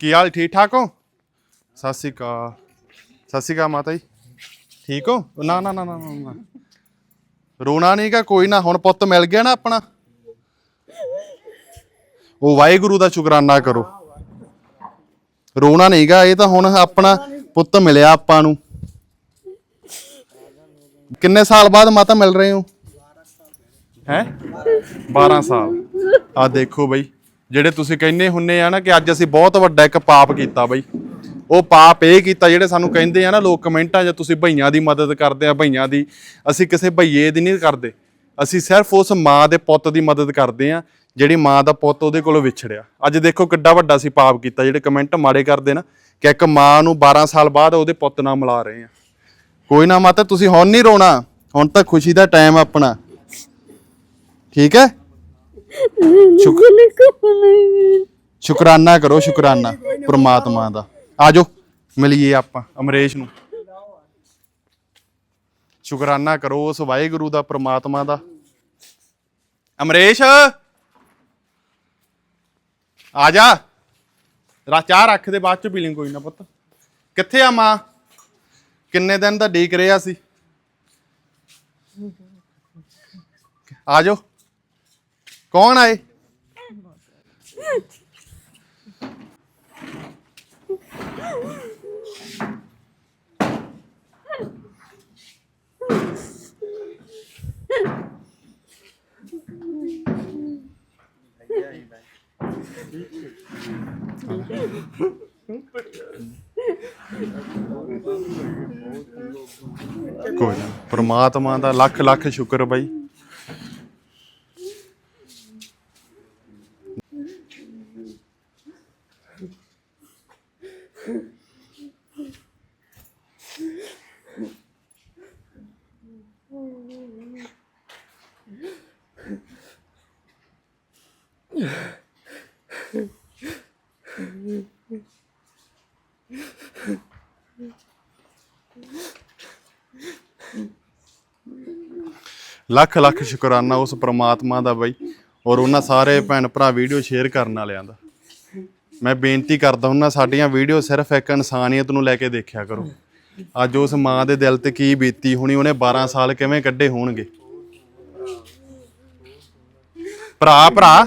ਕੀ ਹਾਲ ਠੀਕ ਠਾਕ ਹੋ? ਸਤਿ ਸ਼੍ਰੀ ਅਕਾਲ। ਸਤਿ ਸ਼੍ਰੀ ਅਕਾਲ ਮਾਤਾ ਜੀ। ਠੀਕ ਹੋ? ਨਾ ਨਾ ਨਾ ਨਾ ਨਾ, ਨਾ। ਰੋਣਾ ਨਹੀਂਗਾ ਕੋਈ ਨਾ ਹੁਣ ਪੁੱਤ ਮਿਲ ਗਿਆ ਨਾ ਆਪਣਾ। ਉਹ ਵਾਹਿਗੁਰੂ ਦਾ ਸ਼ੁਕਰਾਨਾ ਕਰੋ। ਰੋਣਾ ਨਹੀਂਗਾ ਇਹ ਤਾਂ ਹੁਣ ਆਪਣਾ ਪੁੱਤ ਮਿਲਿਆ ਆਪਾਂ ਨੂੰ। ਕਿੰਨੇ ਸਾਲ ਬਾਅਦ ਮਾਤਾ ਮਿਲ ਰਹੇ ਹੋ? ਹੈ? 12 ਸਾਲ। ਆ ਦੇਖੋ ਬਈ। ਜਿਹੜੇ ਤੁਸੀਂ ਕਹਿੰਦੇ ਹੁੰਨੇ ਆ ਨਾ ਕਿ ਅੱਜ ਅਸੀਂ ਬਹੁਤ ਵੱਡਾ ਇੱਕ ਪਾਪ ਕੀਤਾ ਬਈ। ਉਹ ਪਾਪ ਇਹ ਕੀਤਾ ਜਿਹੜੇ ਸਾਨੂੰ ਕਹਿੰਦੇ ਆ ਨਾ, ਲੋਕ ਕਮੈਂਟਾਂ 'ਚ ਤੁਸੀਂ ਭਈਆਂ ਦੀ ਮਦਦ ਕਰਦੇ ਆ ਭਈਆਂ ਦੀ। ਅਸੀਂ ਕਿਸੇ ਭਈਏ ਦੀ ਨਹੀਂ ਕਰਦੇ। ਅਸੀਂ ਸਿਰਫ ਉਸ ਮਾਂ ਦੇ ਪੁੱਤ ਦੀ ਮਦਦ ਕਰਦੇ ਆ, ਜਿਹੜੀ ਮਾਂ ਦਾ ਪੁੱਤ ਉਹਦੇ ਕੋਲੋਂ ਵਿਛੜਿਆ। ਅੱਜ ਦੇਖੋ ਕਿੱਡਾ ਵੱਡਾ ਅਸੀਂ ਪਾਪ ਕੀਤਾ, ਜਿਹੜੇ ਕਮੈਂਟ ਮਾੜੇ ਕਰਦੇ ਨਾ, ਕਿ ਇੱਕ ਮਾਂ ਨੂੰ 12 ਸਾਲ ਬਾਅਦ ਉਹਦੇ ਪੁੱਤ ਨਾਲ ਮਿਲਾ ਰਹੇ ਆ। ਕੋਈ ਨਾ ਮਾਤਾ, ਤੁਸੀਂ ਹੁਣ ਨਹੀਂ ਰੋਣਾ। ਹੁਣ ਤਾਂ ਖੁਸ਼ੀ ਦਾ ਟਾਈਮ ਆਪਣਾ। ਠੀਕ ਹੈ? ਸ਼ੁਕ- ਸ਼ੁਕਰਾਨਾ ਕਰੋ ਸ਼ੁਕਰਾਨਾ ਪ੍ਰਮਾਤਮਾ ਦਾ। ਆਜੋ ਮਿਲੀਏ ਆਪਾਂ ਅਮਰੇਸ਼ ਨੂੰ। ਸ਼ੁਕਰਾਨਾ ਕਰੋ ਉਸ ਵਾਹਿਗੁਰੂ ਦਾ ਪ੍ਰਮਾਤਮਾ ਦਾ। ਅਮਰੇਸ਼! ਆ ਜਾ। ਰਾ ਚਾਹ ਰੱਖ ਦੇ ਬਾਅਦ ਚ ਪੀ ਲਈ ਕੋਈ ਨਾ ਪੁੱਤ। ਕਿੱਥੇ ਆ ਮਾਂ? ਕਿੰਨੇ ਦਿਨ ਦਾ ਡੀਕ ਰਿਹਾ ਸੀ? ਆ ਜਾਓ ਕੌਣ ਆਏ ਕੋਈ ਨਾ ਪ੍ਰਮਾਤਮਾ ਦਾ ਲੱਖ ਲੱਖ ਸ਼ੁਕਰ ਬਾਈ। ਲੱਖ ਲੱਖ ਸ਼ੁਕਰਾਨਾ ਉਸ ਪ੍ਰਮਾਤਮਾ ਦਾ ਬਈ, ਔਰ ਉਹਨਾਂ ਸਾਰੇ ਭੈਣ ਭਰਾ ਵੀਡੀਓ ਸ਼ੇਅਰ ਕਰਨ ਵਾਲਿਆਂ ਦਾ। ਮੈਂ ਬੇਨਤੀ ਕਰਦਾ ਹੁੰਦਾ, ਸਾਡੀਆਂ ਵੀਡੀਓ ਸਿਰਫ ਇੱਕ ਇਨਸਾਨੀਅਤ ਨੂੰ ਲੈ ਕੇ ਦੇਖਿਆ ਕਰੋ। ਅੱਜ ਉਸ ਮਾਂ ਦੇ ਦਿਲ ਤੇ ਕੀ ਬੀਤੀ ਹੋਣੀ, ਉਹਨੇ 12 ਸਾਲ ਕਿਵੇਂ ਕੱਢੇ ਹੋਣਗੇ? ਭਰਾ ਭਰਾ।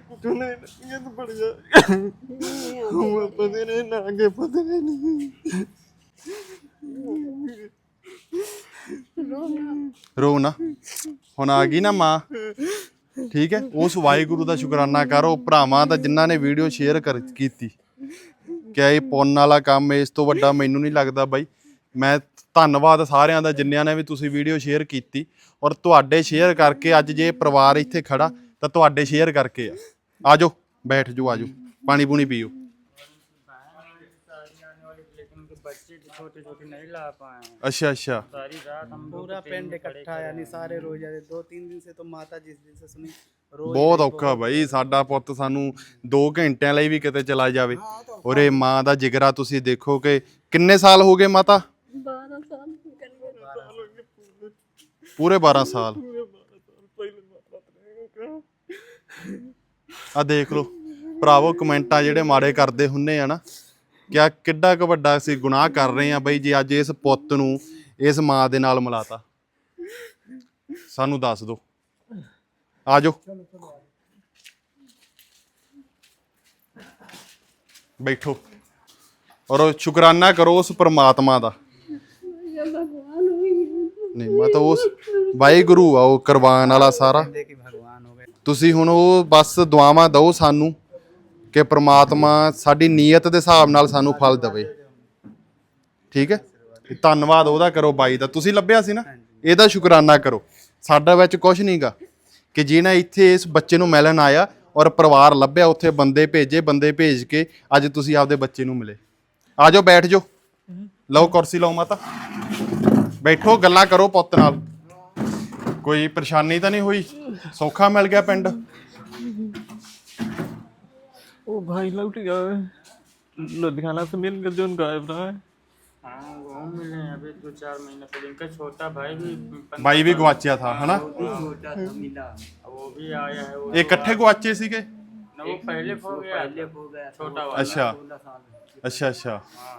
कुठून येत पडलं पते नाही नागे पते नाही ਰੋ ਨਾ ਹੁਣ ਆ ਗਈ ਨਾ ਮਾਂ ਠੀਕ ਹੈ ਉਸ ਵਾਹਿਗੁਰੂ ਦਾ ਸ਼ੁਕਰਾਨਾ ਕਰੋ ਭਰਾਵਾਂ ਦਾ ਜਿਨ੍ਹਾਂ ਨੇ ਵੀਡੀਓ ਸ਼ੇਅਰ ਕਰ ਕੀਤੀ ਕਿ ਇਹ ਪੁੰਨ ਵਾਲਾ ਕੰਮ ਇਸ ਤੋਂ ਵੱਡਾ ਮੈਨੂੰ ਨਹੀਂ ਲੱਗਦਾ ਬਾਈ ਮੈਂ ਧੰਨਵਾਦ ਸਾਰਿਆਂ ਦਾ ਜਿੰਨਿਆਂ ਨੇ ਵੀ ਤੁਸੀਂ ਵੀਡੀਓ ਸ਼ੇਅਰ ਕੀਤੀ ਔਰ ਤੁਹਾਡੇ ਸ਼ੇਅਰ ਕਰਕੇ ਅੱਜ ਜੇ ਪਰਿਵਾਰ ਇੱਥੇ ਖੜਾ ਤਾਂ ਤੁਹਾਡੇ ਸ਼ੇਅਰ ਕਰਕੇ ਆ ਆਜੋ ਬੈਠ ਜਾਓ ਆਜੋ ਪਾਣੀ ਪੂਣੀ ਪੀਓ लेकिन उनके बच्चे छोटे छोटे नहीं ला पाए हैं ਅੱਛਾ ਅੱਛਾ सारी रात हम लोग पूरा पेंट इकट्ठा यानी सारे रोज जाते दो तीन दिन से तो माता जिस दिन से सुनी रोज ਬਹੁਤ ਔਖਾ ਬਾਈ ਸਾਡਾ ਪੁੱਤ ਸਾਨੂੰ 2 ਘੰਟਿਆਂ ਲਈ ਵੀ ਕਿਤੇ ਚਲਾ ਜਾਵੇ ਔਰ ਇਹ ਮਾਂ ਦਾ ਜਿਗਰਾ ਤੁਸੀਂ ਦੇਖੋ ਕਿ ਕਿੰਨੇ ਸਾਲ ਹੋ ਗਏ ਮਾਤਾ ਬਾਰਾਂ ਸਾਲ ਕਰੀਏ ਪੂਰੇ। 12 ਸਾਲ। ਆ ਦੇਖ ਲਓ। ਭਰਾਵੋ ਕਮੈਂਟਾਂ ਜਿਹੜੇ ਮਾੜੇ ਕਰਦੇ ਹੁੰਨੇ ਆ ਨਾ ਕਿਆ ਕਿੱਡਾ ਕੁ ਵੱਡਾ ਅਸੀਂ ਗੁਨਾਹ ਕਰ ਰਹੇ ਆ ਬਈ ਜੇ ਅੱਜ ਇਸ ਪੁੱਤ ਨੂੰ ਇਸ ਮਾਂ ਦੇ ਨਾਲ ਮਿਲਾਤਾ। ਸਾਨੂੰ ਦੱਸ ਦਿਓ ਆ ਜਾਓ। ਬੈਠੋ। ਔਰ ਸ਼ੁਕਰਾਨਾ ਕਰੋ ਉਸ ਪ੍ਰਮਾਤਮਾ ਦਾ। ਇਹ ਭਗਵਾਨ ਹੋਈ ਨਹੀਂ ਮੈਂ ਤਾਂ ਉਸ ਵਾਹਿਗੁਰੂ ਆ ਉਹ ਕੁਰਬਾਨ ਵਾਲਾ ਸਾਰਾ देखी भगवान हो गए ਤੁਸੀਂ ਹੁਣ ਉਹ ਬਸ ਦੁਆਵਾਂ ਦਿਓ ਸਾਨੂੰ ਕਿ ਪ੍ਰਮਾਤਮਾ ਸਾਡੀ ਨੀਅਤ ਦੇ ਹਿਸਾਬ ਨਾਲ ਸਾਨੂੰ ਫਲ ਦੇਵੇ ਠੀਕ ਹੈ ਤੇ ਧੰਨਵਾਦ ਉਹਦਾ ਕਰੋ ਬਾਈ ਦਾ ਤੁਸੀਂ ਲੱਭਿਆ ਸੀ ਨਾ ਇਹਦਾ ਸ਼ੁਕਰਾਨਾ ਕਰੋ ਸਾਡਾ ਵਿੱਚ ਕੁਝ ਨਹੀਂਗਾ ਕਿ ਜਿਹਨੇ ਇੱਥੇ ਇਸ ਬੱਚੇ ਨੂੰ ਮਿਲਣ ਆਇਆ ਔਰ ਪਰਿਵਾਰ ਲੱਭਿਆ ਉੱਥੇ ਬੰਦੇ ਭੇਜੇ ਬੰਦੇ ਭੇਜ ਕੇ ਅੱਜ ਤੁਸੀਂ ਆਪਦੇ ਬੱਚੇ ਨੂੰ ਮਿਲੇ ਆ ਜਾਓ ਬੈਠ ਜਾਓ ਲਓ ਕੁਰਸੀ ਲਓ ਮਾਤਾ ਬੈਠੋ ਗੱਲਾਂ ਕਰੋ ਪੁੱਤ ਨਾਲ ਕੋਈ ਪਰੇਸ਼ਾਨੀ ਤਾਂ ਨਹੀਂ ਹੋਈ ਸੌਖਾ ਮਿਲ ਗਿਆ ਪਿੰਡ वो भाई लौट गया है लुधियाना से मिल कर जो गायब रहा है हाँ वो मिले हैं अभी दो चार महीने पहले इनका छोटा भाई भी पंद्रह ਬਾਈ ਵੀ ਗਵਾਚਿਆ ਥਾ ਹਨਾ छोटा था मिला वो भी आया है वो ਇਹ ਇਕੱਠੇ ਗਵਾਚੇ ਸੀਗੇ ना वो पहले खो गया पहले खो गया छोटा वाला ਅੱਛਾ ਅੱਛਾ ਅੱਛਾ हाँ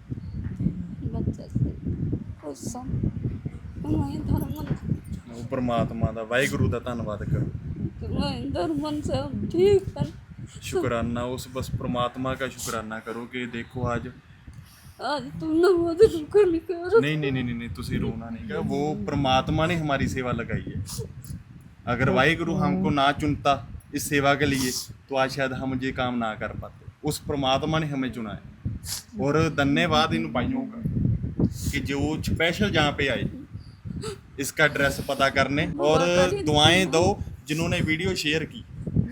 कुछ सम मैं धर्मन ਉਹ ਪ੍ਰਮਾਤਮਾ ਦਾ ਵਾਹਿਗੁਰੂ ਦਾ ਧੰਨਵਾਦ ਕਰੋ मैं धर्मन से अब ठीक है शुक्राना उस बस परमात्मा का शुक्राना करो कि देखो आज आज तुमने बहुत दुख लिखा नहीं नहीं नहीं नहीं नहीं तुसी रोना नहीं का वो परमात्मा ने हमारी सेवा लगाई है अगर वाहिगुरु हमको ना चुनता इस सेवा के लिए तो आज शायद हम ये काम ना कर पाते उस परमात्मा ने हमें चुना है और धन्यवाद इन भाइयों का कि जो स्पेशल जहाँ पे आए इसका एड्रेस पता करने और दुआएँ दो जिन्होंने वीडियो शेयर की।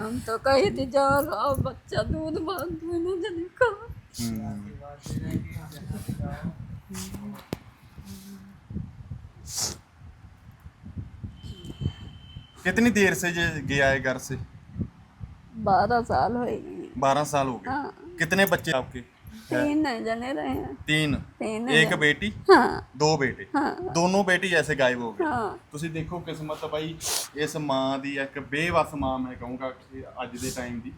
हम तो कहे थे जा रहा बच्चा दूध बाँध मैंने जल्दी कहा कितनी देर से ये गया है घर से? बारह साल हो गए। बारह साल हो गए। हाँ। कितने बच्चे आपके? तीन जने रहे हैं तीन तीन एक जने। बेटी हाँ ਦੋ ਬੇਟੇ हाँ ਦੋਨੋਂ ਬੇਟੀ ਐਸੇ ਗਾਇਬ ਹੋ ਗਏ हाँ ਤੁਸੀਂ ਦੇਖੋ ਕਿਸਮਤ ਬਾਈ ਇਸ ਮਾਂ ਦੀ ਇੱਕ ਬੇਵਸ ਮਾਂ ਮੈਂ ਕਹੂੰਗਾ ਕਿ ਅੱਜ ਦੇ ਟਾਈਮ ਦੀ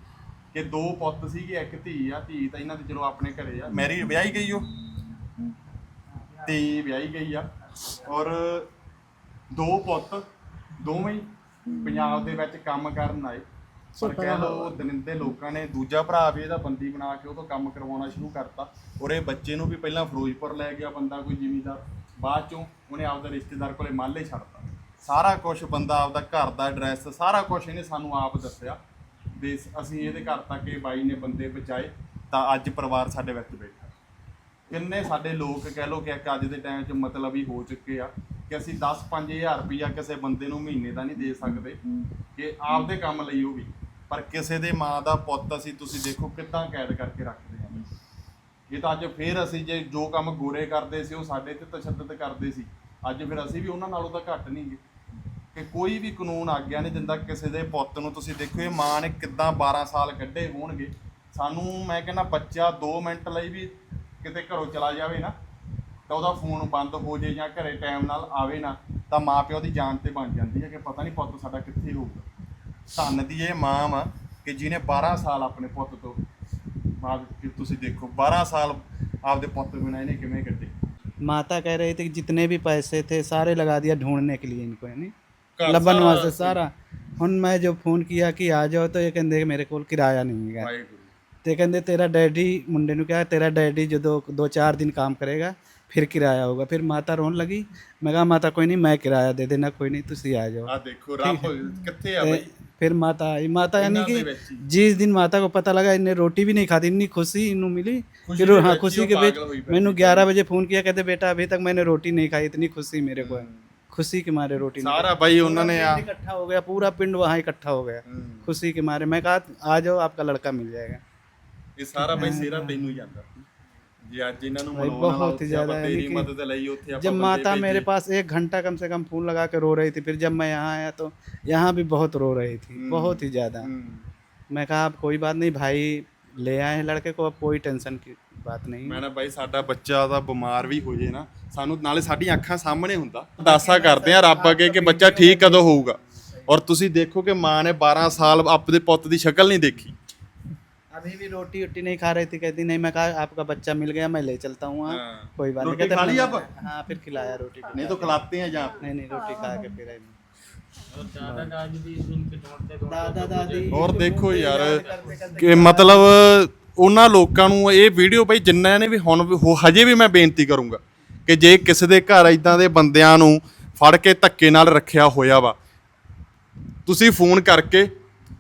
ਕਿ ਦੋ ਪੁੱਤ ਸੀਗੇ ਇੱਕ ਧੀ ਆ ਧੀ ਤਾਂ ਇਹਨਾਂ ਦੇ ਚਲੋ ਆਪਣੇ ਘਰੇ ਆ ਮੈਰੀ ਵਿਆਹੀ ਗਈ ਉਹ ਧੀ ਵਿਆਹੀ ਗਈ ਆ ਔਰ ਦੋ ਪੁੱਤ ਦੋਵੇਂ ਹੀ ਪੰਜਾਬ ਦੇ ਵਿੱਚ ਕੰਮ ਕਰਨ ਆਏ ਪਰ ਕਹਿ ਲਓ ਦਰਿੰਦੇ ਲੋਕਾਂ ਨੇ ਦੂਜਾ ਭਰਾ ਵੀ ਇਹਦਾ ਬੰਦੀ ਬਣਾ ਕੇ ਉਹ ਤੋਂ ਕੰਮ ਕਰਵਾਉਣਾ ਸ਼ੁਰੂ ਕਰਤਾ। ਔਰ ਇਹ ਬੱਚੇ ਨੂੰ ਵੀ ਪਹਿਲਾਂ ਫਿਰੋਜ਼ਪੁਰ ਲੈ ਗਿਆ ਬੰਦਾ ਕੋਈ ਜ਼ਿਮੀਂਦਾਰ। ਬਾਅਦ ਚੋਂ ਉਹਨੇ ਆਪਦਾ ਰਿਸ਼ਤੇਦਾਰ ਕੋਲੇ ਮਾਲੇ ਛੱਡਤਾ। ਸਾਰਾ ਕੁਝ ਬੰਦਾ ਆਪਦਾ ਘਰ ਦਾ ਐਡਰੈਸ ਸਾਰਾ ਕੁਝ ਇਹਨੇ ਸਾਨੂੰ ਆਪ ਦੱਸਿਆ। ਵੀ ਅਸੀਂ ਇਹਦੇ ਘਰ ਤੱਕ ਇਹ ਬਾਈ ਨੇ ਬੰਦੇ ਬਚਾਏ ਤਾਂ ਅੱਜ ਪਰਿਵਾਰ ਸਾਡੇ ਵਿੱਚ ਬੈਠਾ। ਕਿੰਨੇ ਸਾਡੇ ਲੋਕ ਕਹਿ ਲੋ ਕਿ ਅੱਜ ਦੇ ਟਾਈਮ 'ਚ ਮਤਲਬ ਹੀ ਹੋ ਚੁੱਕੇ ਆ ਕਿ ਅਸੀਂ 10-5000 ਰੁਪਈਆ ਕਿਸੇ ਬੰਦੇ ਨੂੰ ਮਹੀਨੇ ਦਾ ਨਹੀਂ ਦੇ ਸਕਦੇ ਕਿ ਆਪਦੇ ਕੰਮ ਲਈ ਉਹ ਵੀ। ਪਰ ਕਿਸੇ ਦੇ ਮਾਂ ਦਾ ਪੁੱਤ ਅਸੀਂ ਤੁਸੀਂ ਦੇਖੋ ਕਿੱਦਾਂ ਕੈਦ ਕਰਕੇ ਰੱਖਦੇ ਆ ਇਹ ਤਾਂ ਅੱਜ ਫੇਰ ਅਸੀਂ ਜੇ ਜੋ ਕੰਮ ਗੋਰੇ ਕਰਦੇ ਸੀ, ਉਹ ਸਾਡੇ ਤੇ ਤਸ਼ੱਦਦ ਕਰਦੇ ਸੀ। ਅੱਜ ਫਿਰ ਅਸੀਂ ਵੀ ਉਹਨਾਂ ਨਾਲੋਂ ਤਾਂ ਘੱਟ ਨਹੀਂਗੇ ਕਿ ਕੋਈ ਵੀ ਕਾਨੂੰਨ ਆਗਿਆ ਨਹੀਂ ਦਿੰਦਾ ਕਿਸੇ ਦੇ ਪੁੱਤ ਨੂੰ। ਤੁਸੀਂ ਦੇਖੋ ਇਹ ਮਾਂ ਨੇ ਕਿੱਦਾਂ 12 ਸਾਲ ਕੱਢੇ ਹੋਣਗੇ। ਸਾਨੂੰ ਮੈਂ ਕਹਿੰਦਾ ਬੱਚਾ 2 ਮਿੰਟ ਲਈ ਵੀ ਕਿਤੇ ਘਰੋਂ ਚਲਾ ਜਾਵੇ ਨਾ, ਤਾਂ ਉਹਦਾ ਫੋਨ ਬੰਦ ਹੋ ਜੇ ਜਾਂ ਘਰੇ ਟਾਈਮ ਨਾਲ ਆਵੇ ਨਾ, ਤਾਂ ਮਾਂ ਪਿਓ ਦੀ ਜਾਨ ਤੇ ਬਣ ਜਾਂਦੀ ਹੈ ਕਿ ਪਤਾ ਨਹੀਂ ਪੁੱਤ ਸਾਡਾ ਕਿੱਥੇ ਹੋਊਗਾ। ਧੰਨ ਦੀ ਇਹ ਮਾਂ ਵਾ ਕਿ ਜਿਹਨੇ 12 ਸਾਲ ਆਪਣੇ ਪੁੱਤ ਤੋਂ ਮਾਂ ਕਿ ਤੁਸੀਂ ਦੇਖੋ 12 ਸਾਲ ਆਪਦੇ ਪੁੱਤ ਬਿਨਾਂ ਇਹਨੇ ਕਿਵੇਂ ਕੱਢੇ माता कह रही थी कि जितने भी पैसे थे सारे लगा दिया ढूंढने के लिए इनको यानी ਘਰ लबन ਸਾਰਾ वास्ते सारा ਹੁਣ ਮੈਂ ਜੋ ਫੋਨ ਕੀਤਾ ਕਿ ਆ ਜਾਓ ਤਾਂ ਇਹ ਕਹਿੰਦੇ ਮੇਰੇ ਕੋਲ ਕਿਰਾਇਆ ਨਹੀਂ ਹੈਗਾ ਵਾਹਿਗੁਰੂ ਤੇ ਕਹਿੰਦੇ ਤੇਰਾ ਡੈਡੀ ਮੁੰਡੇ ਨੂੰ ਕਿਹਾ ਤੇਰਾ ਡੈਡੀ ਜਦੋਂ 2-4 ਦਿਨ ਕੰਮ ਕਰੇਗਾ ਫਿਰ ਕਿਰਾਇਆ ਹੋਗਾ ਫਿਰ ਮਾਤਾ ਰੋਣ ਲੱਗੀ ਮੈਂ ਕਿਹਾ ਮਾਤਾ ਕੋਈ ਨਹੀਂ ਮੈਂ ਕਿਰਾਇਆ ਦੇ ਦੇਣਾ ਕੋਈ ਨਹੀਂ ਤੁਸੀਂ ਆ ਜਾਓ ਆ ਦੇਖੋ ਰੱਬ ਕਿੱਥੇ ਆ ਤੇ ਬਈ ਫਿਰ ਮਾਤਾ आई माता यानी ਇਹਨਾਂ कि ਦੇ ਵਿੱਚ ਹੀ। जिस दिन माता को पता लगा इन्हें रोटी भी नहीं खाती इतनी खुशी इन्हों मिली खुशी कि के हाँ ਵਿੱਚ ਹੀ खुशी ਉਹ के बीच पागल होई बैठी मैंने ग्यारह बजे फोन किया कहते बेटा अभी तक मैंने रोटी नहीं खाई इतनी खुशी मेरे को है खुशी के मारे रोटी नहीं ਸਾਰਾ ਬਾਈ ਉਹਨਾਂ ਨੇ ਆ खाई। इकट्ठा हो गया पूरा पिंड वहाँ इकट्ठा हो गया ਹੂੰ। खुशी के मारे मैं कहा आ जाओ आपका लड़का मिल जाएगा ਇਹ ਸਾਰਾ ਬਈ ਸੇਰਾ ਤੈਨੂੰ ਹੀ ਜਾਂਦਾ ਜੇ ਅੱਜ ਇਹਨਾਂ ਨੂੰ भाई ਮਨਾਉਣ ਵਾਲਾ बहुत ही ਉੱਥੇ ज्यादा ਆਪਾਂ है ਤੇਰੀ यानी कि ਮਦਦ ਲਈ ਉੱਥੇ ਆਪਾਂ जब ਬੰਦੇ माता ਭੇਜੇ। मेरे पास एक घंटा कम से कम फोन लगा के रो रही थी फिर जब मैं यहाँ आया तो यहाँ भी बहुत रो रही थी बहुत ही ज़्यादा ਹੂੰ। मैं कहा अब कोई बात नहीं भाई ले आए हैं लड़के को अब कोई टेंशन की बात नहीं ਮੈਂ ਨਾ ਬਾਈ ਸਾਡਾ ਬੱਚਾ ਦਾ ਬਿਮਾਰ ਵੀ ਹੋ ਜੇ ਨਾ ਸਾਨੂੰ ਨਾਲੇ ਸਾਡੀਆਂ ਅੱਖਾਂ ਸਾਹਮਣੇ ਹੁੰਦਾ ਦਾਸਾ ਕਰਦੇ ਆ ਰੱਬ ਅੱਗੇ ਕਿ ਬੱਚਾ ਠੀਕ ਕਦੋਂ ਹੋਊਗਾ ਔਰ ਤੁਸੀਂ ਦੇਖੋ ਕਿ ਮਾਂ ਨੇ 12 ਸਾਲ ਆਪਦੇ ਪੁੱਤ ਦੀ ਸ਼ਕਲ ਨਹੀਂ ਦੇਖੀ अभी भी रोटी वोटी नहीं खा रही थी कहती नहीं मैं कहा आपका बच्चा मिल गया मैं ले चलता हूँ वहाँ हाँ। कोई बात नहीं रोटी खा ली "मैं- अब?" हाँ फिर खिलाया रोटी ਨਹੀਂ ਤਾਂ ਖਿਲਾਤੇ ਆ ਜਾਂ नहीं नहीं रोटी खा के फिर आई और दादा दादी भी इनके ढूंढते ढूंढते दादा दादी ਔਰ ਦੇਖੋ ਯਾਰ ਕਿ ਮਤਲਬ ਉਹਨਾਂ ਲੋਕਾਂ ਨੂੰ ਇਹ ਵੀਡੀਓ ਬਈ ਜਿੰਨਾਂ ਨੇ ਵੀ ਹੁਣ ਵੀ ਹੋ- ਹਜੇ ਵੀ ਮੈਂ ਬੇਨਤੀ ਕਰੂੰਗਾ ਕਿ ਜੇ ਕਿਸੇ ਦੇ ਘਰ ਇਦਾਂ ਦੇ ਬੰਦਿਆਂ ਨੂੰ ਫੜ ਕੇ ਧੱਕੇ ਨਾਲ ਰੱਖਿਆ ਹੋਇਆ ਵਾ ਤੁਸੀਂ ਫੋਨ ਕਰਕੇ